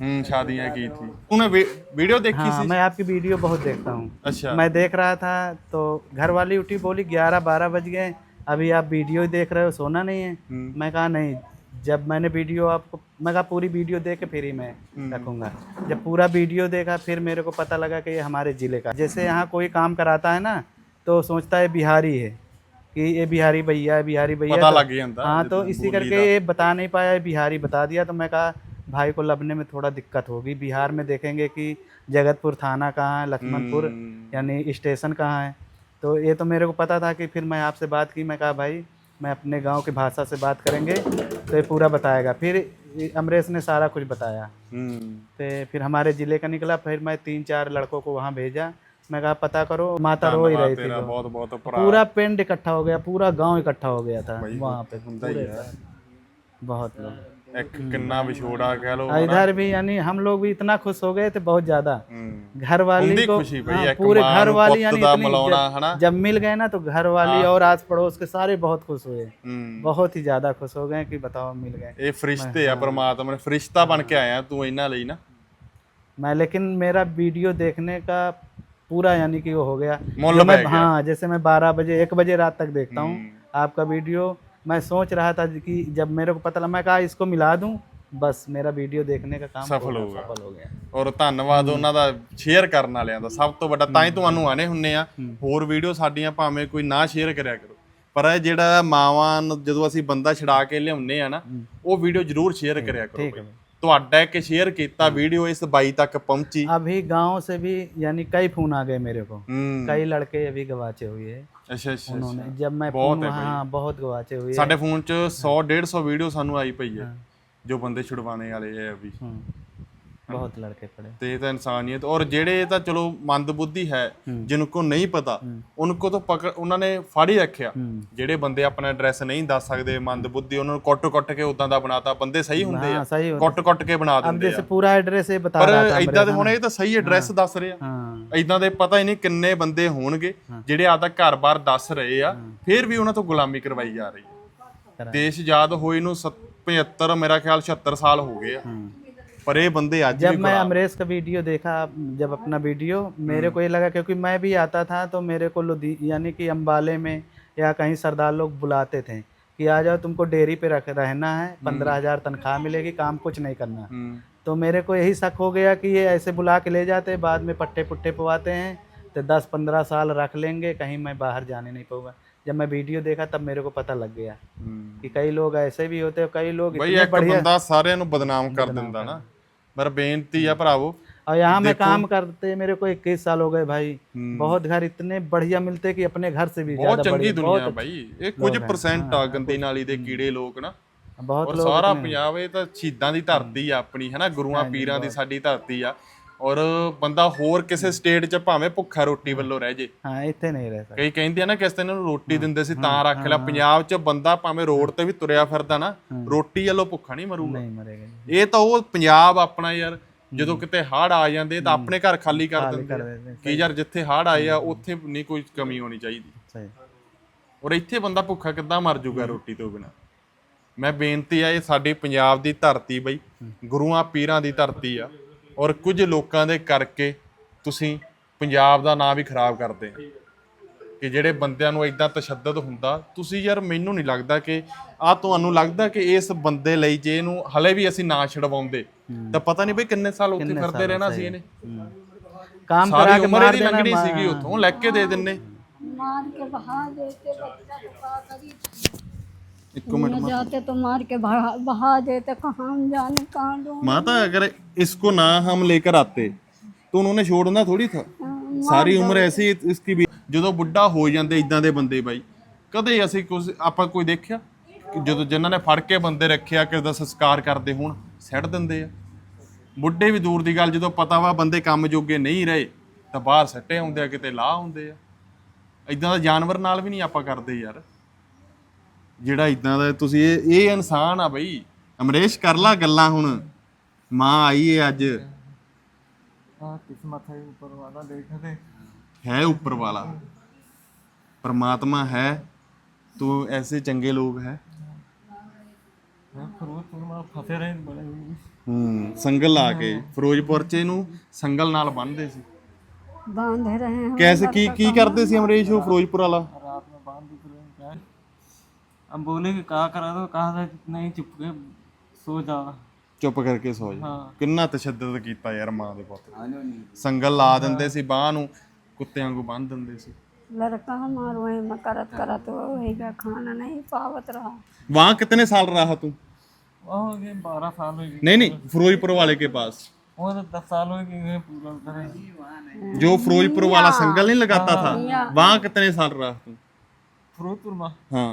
हम्म, शादियाँ की थी। तूने वीडियो देखी हाँ, मैं आपकी वीडियो बहुत देखता हूँ। अच्छा। मैं देख रहा था तो घर वाली उठी बोली ग्यारह बारह बज गए अभी आप वीडियो देख रहे हो सोना नहीं है। हम्म। मैं कहा नहीं जब मैंने वीडियो आपको मैं कहा पूरी वीडियो देख के फिर ही मैं हम्म। रखूँगा। जब पूरा वीडियो देखा फिर मेरे को पता लगा कि ये हमारे ज़िले का जैसे यहाँ कोई काम कराता है ना तो सोचता है बिहारी है। कि ये बिहारी भैया है बिहारी भैया पता तो- लग हाँ तो इसी करके ये बता नहीं पाया बिहारी बता दिया तो मैं कहा भाई को लबने में थोड़ा दिक्कत होगी। बिहार में देखेंगे कि जगतपुर थाना कहाँ है लक्ष्मणपुर हम्म। यानी स्टेशन कहाँ है। तो ये तो मेरे को पता था कि फिर मैं आपसे बात की मैं कहा भाई मैं अपने गाँव की भाषा से बात करेंगे तो ये पूरा बताएगा। फिर अमरेश ने सारा कुछ बताया। तो फिर हमारे ज़िले का निकला फिर मैं तीन चार लड़कों को वहाँ भेजा। मैं कहा पता करो माता रो ही रही थी ਤੇਰਾ तो। ਬਹੁਤ ਬਹੁਤ ਭਰਾ पूरा पिंड इकट्ठा हो गया पूरा गांव इकट्ठा हो गया था भाई, वहाँ पे ਹੁੰਦਾ ਹੀ पूरे ਹੈ बहुत लोग ਇੱਕ ਕਿੰਨਾ ਵਿਛੋੜਾ ਕਹਿ ਲੋ इधर भी यानी हम लोग भी इतना खुश हो गए थे बहुत ज्यादा हम्म। घर वाली ਹੁੰਦੀ को ਖੁਸ਼ੀ ਬਈ हाँ, ਇੱਕ पूरे ਮਾਂ घर ਨੂੰ वाली ਪੁੱਤ यानी ਦਾ इतनी ਮਿਲਾਉਣਾ जब, ਹਨਾ जब मिल गए ना तो घर वाली और आस पड़ोस के सारे बहुत खुश हुए ਹੂੰ बहुत ही ज्यादा खुश हो गए कि बताओ मिल गए ਇਹ ਫਰਿਸ਼ਤੇ ਆ ਪ੍ਰਮਾਤਮਾ ਨੇ ਫਰਿਸ਼ਤਾ ਬਣ ਕੇ ਆਇਆ ਤੂੰ ਇਹਨਾਂ ਲਈ ਨਾ मैं लेकिन मेरा वीडियो देखने का पूरा यानी कि वो हो गया मोल जो मैं पै गया। हाँ जैसे मैं बारह बजे एक बजे रात तक देखता हूँ हम्म। आपका वीडियो मैं सोच रहा था कि जब मेरे को पता लगा मैं कहा इसको मिला दूं बस मेरा वीडियो देखने का काम सफल पूरा हो गया। सफल हो गया ਔਰ ਧੰਨਵਾਦ ਉਹਨਾਂ ਦਾ ਸ਼ੇਅਰ ਕਰਨ ਵਾਲਿਆਂ ਦਾ ਸਭ ਤੋਂ ਵੱਡਾ ਤਾਂ ਹੀ ਤੁਹਾਨੂੰ ਆਨੇ ਹੁੰਨੇ ਆ ਹੋਰ ਵੀਡੀਓ ਸਾਡੀਆਂ ਭਾਵੇਂ ਕੋਈ ਨਾ ਸ਼ੇਅਰ ਕਰਿਆ ਕਰੋ ਪਰ ਇਹ ਜਿਹੜਾ ਮਾਵਾਂ ਨੂੰ ਜਦੋਂ ਅਸੀਂ ਬੰਦਾ ਛਡਾ ਕੇ ਲਿਆਉਂਦੇ ਆ ਨਾ ਉਹ ਵੀਡੀਓ ਜ਼ਰੂਰ ਸ਼ੇਅਰ ਕਰਿਆ ਕਰੋ ठीक है ਬਈ। ਤੁਹਾਡਾ ਇੱਕ ਸ਼ੇਅਰ ਕੀਤਾ ਵੀਡੀਓ ਇਸ ਬਾਈ ਤੱਕ ਪਹੁੰਚੀ अभी गांव से भी यानी कई फोन आ गए मेरे को ਹੂੰ कई लड़के अभी गवाचे हुए हैं ਅੱਛਾ ਅੱਛਾ उन्होंने जब मैं बहुत फोन है भाई। हाँ बहुत गवाचे हुए ਸਾਡੇ ਫੋਨ 'ਚ 100 150 ਵੀਡੀਓ ਸਾਨੂੰ ਆਈ ਪਈ ਹੈ ਜੋ ਬੰਦੇ ਛੁਡਵਾਣੇ ਵਾਲੇ ਆ ਅਭੀ हम्म, ਬਹੁਤ ਲੜਕੇ ਪੜੇ ਤੇ ਇਹ ਤਾਂ ਇਨਸਾਨੀਅਤ ਔਰ ਜਿਹੜੇ ਤਾਂ ਚਲੋ ਮੰਦਬੁੱਧੀ ਹੈ ਜਿਨ੍ਹਾਂ ਕੋ ਨਹੀਂ ਪਤਾ ਉਹਨਾਂ ਕੋ ਤਾਂ ਪਕੜ ਉਹਨਾਂ ਨੇ ਫੜ ਰੱਖਿਆ। ਜਿਹੜੇ ਬੰਦੇ ਆਪਣਾ ਐਡਰੈਸ ਨਹੀਂ ਦੱਸ ਸਕਦੇ ਮੰਦਬੁੱਧੀ ਉਹਨਾਂ ਨੂੰ ਕੱਟ-ਕੱਟ ਕੇ ਉਦਾਂ ਦਾ ਬਣਾਤਾ ਬੰਦੇ ਸਹੀ ਹੁੰਦੇ ਆ। ਕੱਟ-ਕੱਟ ਕੇ ਬਣਾ ਦਿੰਦੇ ਆ। ਅੰਦੇ ਪੂਰਾ ਐਡਰੈਸ ਇਹ ਬਤਾ ਰਹਾ ਪਰ ਇਦਾਂ ਦੇ ਹੁਣ ਇਹ ਤਾਂ ਸਹੀ ਐਡਰੈਸ ਦੱਸ ਰਹੇ। ਆ ਇਦਾਂ ਦੇ ਪਤਾ ਹੀ ਨਹੀਂ ਕਿੰਨੇ ਬੰਦੇ ਹੋਣਗੇ ਜਿਹੜੇ ਆਪਦਾ ਘਰ-ਬਾਰ ਦੱਸ ਰਹੇ ਆ ਫਿਰ ਵੀ ਉਹਨਾਂ ਤੋਂ ਗੁਲਾਮੀ ਕਰਵਾਈ ਜਾ ਰਹੀ ਹੈ। ਦੇਸ਼ ਆਜ਼ਾਦ ਹੋਈ ਨੂੰ 75 ਮੇਰਾ ਖਿਆਲ 76 ਸਾਲ ਹੋ ਗਏ ਆ। ਪਰ ਇਹ ਬੰਦੇ ਅੱਜ जब ਵੀ मैं अमरेश का वीडियो देखा जब अपना वीडियो मेरे को ये लगा क्योंकि मैं भी आता था तो मेरे को लुधी यानी कि अम्बाले में या कहीं सरदार लोग बुलाते थे कि आ जाओ तुमको डेयरी पे रख रहना है पंद्रह हजार तनख्वाह मिलेगी काम कुछ नहीं करना हम्म, तो मेरे को यही शक हो गया कि ये ऐसे बुला के ले जाते हैं बाद में पट्टे पुट्टे पवाते हैं तो दस पंद्रह साल रख लेंगे कहीं मैं बाहर जाने नहीं पाऊंगा जब मैं वीडियो देखा तब मेरे को पता लग गया हम्म। कि कई लोग ऐसे भी होते हैं कई लोग ਬਈ इतने ਇੱਕ ਬੰਦਾ ਸਾਰਿਆਂ ਨੂੰ ਬਦਨਾਮ ਕਰ ਦਿੰਦਾ ਨਾ ਪਰ ਬੇਨਤੀ ਆ ਭਰਾਵੋ और यहाँ मैं काम करते मेरे को इक्कीस साल हो गए भाई हम्म। बहुत घर इतने बढ़िया मिलते कि अपने घर से भी ਬਹੁਤ ज्यादा ਚੰਗੀ बढ़िया ਦੁਨੀਆ ਬਾਈ ਇਹ ਕੁਝ ਪਰਸੈਂਟ ਆ ਗੰਦੀ ਨਾਲੀ ਦੇ ਕੀੜੇ ਲੋਕ ਨਾ बहुत ਔਰ लोग ਸਾਰਾ ਪੰਜਾਬ ਇਹ ਤਾਂ ਸ਼ਹੀਦਾਂ ਦੀ ਧਰਤੀ ਆ ਆਪਣੀ ਹੈਨਾ ਗੁਰੂਆਂ ਪੀਰਾਂ ਦੀ ਸਾਡੀ ਧਰਤੀ ਆ ਔਰ ਬੰਦਾ ਹੋਰ ਕਿਸੇ ਸਟੇਟ 'ਚ ਭਾਵੇਂ ਭੁੱਖਾ ਰੋਟੀ ਵੱਲੋਂ ਰਹਿ ਜੇ। ਹਾਂ ਇੱਥੇ ਨਹੀਂ ਰਹਿ ਸਕਦਾ। ਕਈ ਕਹਿੰਦੇ ਆ ਨਾ ਕਿਸੇ ਨੂੰ ਰੋਟੀ ਦਿੰਦੇ ਸੀ ਤਾਂ ਰੱਖ ਲਿਆ। ਪੰਜਾਬ 'ਚ ਬੰਦਾ ਭਾਵੇਂ ਰੋਡ ਤੇ ਵੀ ਤੁਰਿਆ ਫਿਰਦਾ ਨਾ ਰੋਟੀ ਵੱਲੋਂ ਭੁੱਖਾ ਨਹੀਂ ਮਰੂਗਾ। ਨਹੀਂ ਮਰੇਗਾ ਇਹ ਤਾਂ ਉਹ ਪੰਜਾਬ ਆਪਣਾ ਯਾਰ ਜਦੋਂ ਕਿਤੇ ਹੜ ਆ ਜਾਂਦੇ ਤਾਂ ਆਪਣੇ ਘਰ ਖਾਲੀ ਕਰ ਦਿੰਦੇ ਕਿ ਯਾਰ ਜਿੱਥੇ ਹੜ ਆਏ ਆ ਉੱਥੇ ਨਹੀਂ ਕੋਈ ਕਮੀ ਹੋਣੀ ਚਾਹੀਦੀ। ਸਹੀ। ਔਰ ਇੱਥੇ ਬੰਦਾ ਭੁੱਖਾ ਕਿੱਦਾਂ ਮਰ ਜਾਊਗਾ ਰੋਟੀ ਤੋਂ ਬਿਨਾਂ? ਮੈਂ ਬੇਨਤੀ ਆ ਇਹ ਸਾਡੇ ਪੰਜਾਬ ਦੀ ਧਰਤੀ ਬਈ ਗੁਰੂਆਂ ਪੀਰਾਂ ਦੀ ਧਰਤੀ ਆ। ਔਰ ਕੁਝ ਲੋਕਾਂ ਦੇ ਕਰਕੇ ਤੁਸੀਂ ਪੰਜਾਬ ਦਾ ਨਾਂ ਵੀ ਖਰਾਬ ਕਰਦੇ ਕਿ ਜਿਹੜੇ ਬੰਦਿਆਂ ਨੂੰ ਇਦਾਂ ਤਸ਼ੱਦਦ ਹੁੰਦਾ ਤੁਸੀਂ ਯਾਰ ਮੈਨੂੰ ਨਹੀਂ ਲੱਗਦਾ ਕਿ ਆ ਤੁਹਾਨੂੰ ਲੱਗਦਾ ਕਿ ਇਸ ਬੰਦੇ ਲਈ ਜੇ ਇਹਨੂੰ ਹਲੇ ਵੀ ਅਸੀਂ ਨਾ ਛਡਵਾਉਂਦੇ ਤਾਂ ਪਤਾ ਨਹੀਂ ਬਈ ਕਿੰਨੇ ਸਾਲ ਉੱਥੇ ਕਰਦੇ ਰਹਿਣਾ ਸੀ ਇਹਨੇ। ਕੰਮ ਕਰਾ ਕੇ ਮਾਰ ਦੇਣਾ ਸੀਗੀ ਉਥੋਂ ਲੈ ਕੇ ਦੇ ਦਿੰਨੇ। ਮਾਰ ਕੇ ਬਹਾ ਦੇ ਕੇ ਬੱਚਾ ਪਾ ਕਰੀ। ਕੋਈ ਦੇਖਿਆ ਜਦੋਂ ਜਿਨ੍ਹਾਂ ਨੇ ਫੜ ਕੇ ਬੰਦੇ ਰੱਖਿਆ ਕਿਸ ਦਾ ਸੰਸਕਾਰ ਕਰਦੇ ਹੋਣ ਸੈੱਟ ਦਿੰਦੇ ਆ। ਬੁੱਢੇ ਵੀ ਦੂਰ ਦੀ ਗੱਲ ਜਦੋਂ ਪਤਾ ਵਾ ਬੰਦੇ ਕੰਮ ਜੋਗੇ ਨਹੀਂ ਰਹੇ ਤਾਂ ਬਾਹਰ ਸੱਟੇ ਆਉਂਦੇ ਆ ਕਿਤੇ ਲਾਹ ਆਉਂਦੇ ਆ। ਇਦਾਂ ਦਾ ਜਾਨਵਰ ਨਾਲ ਵੀ ਨਹੀਂ ਆਪਾਂ ਕਰਦੇ ਯਾਰ। ਜਿਹੜਾ ਇਦਾਂ ਦਾ ਤੁਸੀਂ ਇਹ ਇਹ ਇਨਸਾਨ ਆ ਬਈ। ਅਮਰੇਸ਼ ਕਰ ਲਾ ਗੱਲਾਂ ਹੁਣ। ਮਾਂ ਆਈ ਏ ਅੱਜ। ਆ ਕਿਸਮਤ ਹੈ ਉੱਪਰ ਵਾਲਾ ਦੇਖਦੇ ਹੈ ਉੱਪਰ ਵਾਲਾ। ਪਰਮਾਤਮਾ ਹੈ। ਤੂੰ ਐਸੇ ਚੰਗੇ ਲੋਕ ਹੈ। ਹੂੰ ਸੰਗਲ ਆ ਕੇ। ਫਿਰੋਜ਼ਪੁਰ ਚ ਇਹਨੂੰ ਸੰਗਲ ਨਾਲ ਬੰਨਦੇ ਸੀ। ਬਾਂਧ ਰਹੇ ਹਾਂ। ਕੈਸੇ ਕੀ ਕੀ ਕਰਦੇ ਸੀ ਅਮਰੇਸ਼ ਉਹ ਫਿਰੋਜ਼ਪੁਰ ਵਾਲਾ? हम बोले कि कहा करा दो कहा था कि नहीं चुप के सो जा ਚੁੱਪ ਕਰਕੇ ਸੋ ਜਾ ਹਾਂ। ਕਿੰਨਾ ਤਸ਼ੱਦਦ ਕੀਤਾ ਯਾਰ ਮਾਂ ਦੇ ਪੁੱਤ ਸੰਗਲ ਲਾ ਦਿੰਦੇ ਸੀ ਬਾਹ ਨੂੰ ਕੁੱਤਿਆਂ ਨੂੰ ਬੰਨ ਦਿੰਦੇ ਸੀ लड़का हमार वही में करत करत वही का खाना नहीं पावत रहा वहाँ कितने साल रहा तू वहाँ हो गए बारह साल हो गए नहीं नहीं फिरोजपुर वाले के पास वो तो दस साल हो गए पूरा उधर है। जो फिरोजपुर वाला संगल नहीं लगाता था वहाँ कितने साल रहा तू फिरोजपुर में हाँ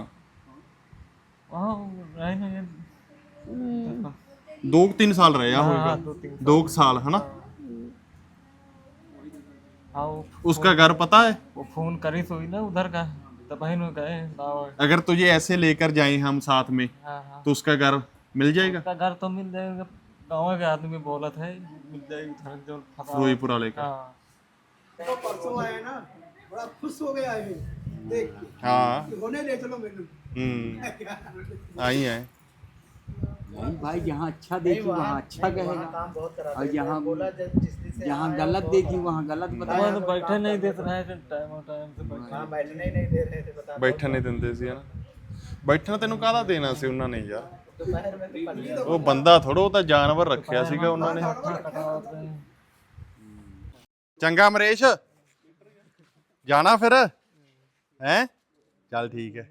वहाँ रहे ना ये हम्म, दो कुछ तीन साल रहे होगा दो तीन दो कुछ साल है ना हाँ वो, उसका घर पता है वो फोन करी सोई ना उधर का तब ही गए ना अगर तुझे ऐसे लेकर जाए हम साथ में हाँ हाँ तो उसका घर ਮਿਲ ਜਾਏਗਾ का घर तो मिल जाएगा गाँव के आदमी बोला था मिल जाएगी घर जो फंसा ਫਿਰੋਜ਼ਪੁਰ ਵਾਲੇ ਕਾ हाँ परसों आए ना बड़ा खुश हो गया है देख के ਹਾਂ होने ले चलो मैनू ਹੂੰ ਆਈ ਹੈ नहीं भाई जहाँ अच्छा देखी वहाँ अच्छा कहेगा और जहाँ जहाँ गलत देखी वहाँ गलत वहाँ बताया तो बैठे नहीं देते रहे टाइम टाइम से बैठे बैठने ही नहीं दे रहे थे बता ਬੈਠਣ ਨਹੀਂ ਦਿੰਦੇ ਸੀ ਹਨਾ ਬੈਠਣ ਤੈਨੂੰ ਕਾਹਦਾ ਦੇਣਾ ਸੀ ਉਹਨਾਂ ਨੇ ਯਾਰ दोपहर में तो पल्ली ਉਹ ਬੰਦਾ ਥੋੜੋ ਉਹ ਤਾਂ ਜਾਨਵਰ ਰੱਖਿਆ ਸੀਗਾ ਉਹਨਾਂ ਨੇ कटाते हैं ਚੰਗਾ ਮਰੇਸ਼ ਜਾਣਾ ਫਿਰ ਹੈ ਚੱਲ ਠੀਕ ਹੈ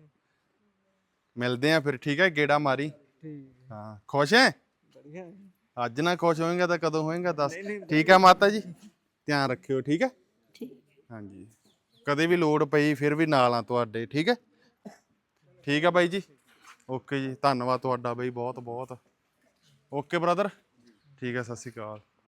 ਮਿਲਦੇ ਆ ਫਿਰ ਠੀਕ ਹੈ ਗੇੜਾ ਮਾਰੀ। ਹਾਂ ਖੁਸ਼ ਹੈ? ਅੱਜ ਨਾ ਖੁਸ਼ ਹੋਏਗਾ ਤਾਂ ਕਦੋਂ ਹੋਏਗਾ ਦੱਸ। ਠੀਕ ਹੈ ਮਾਤਾ ਜੀ? ਧਿਆਨ ਰੱਖਿਓ ਠੀਕ ਹੈ? ਠੀਕ। ਹਾਂਜੀ। ਕਦੇ ਵੀ ਲੋੜ ਪਈ ਫਿਰ ਵੀ ਨਾਲ ਆ ਤੁਹਾਡੇ ਠੀਕ ਹੈ? ਠੀਕ ਹੈ ਬਾਈ ਜੀ? ਓਕੇ ਜੀ ਧੰਨਵਾਦ ਤੁਹਾਡਾ ਬਾਈ ਬਹੁਤ ਬਹੁਤ ਓਕੇ ਬ੍ਰਦਰ? ਠੀਕ ਹੈ ਸਤਿ ਸ਼੍ਰੀ ਅਕਾਲ।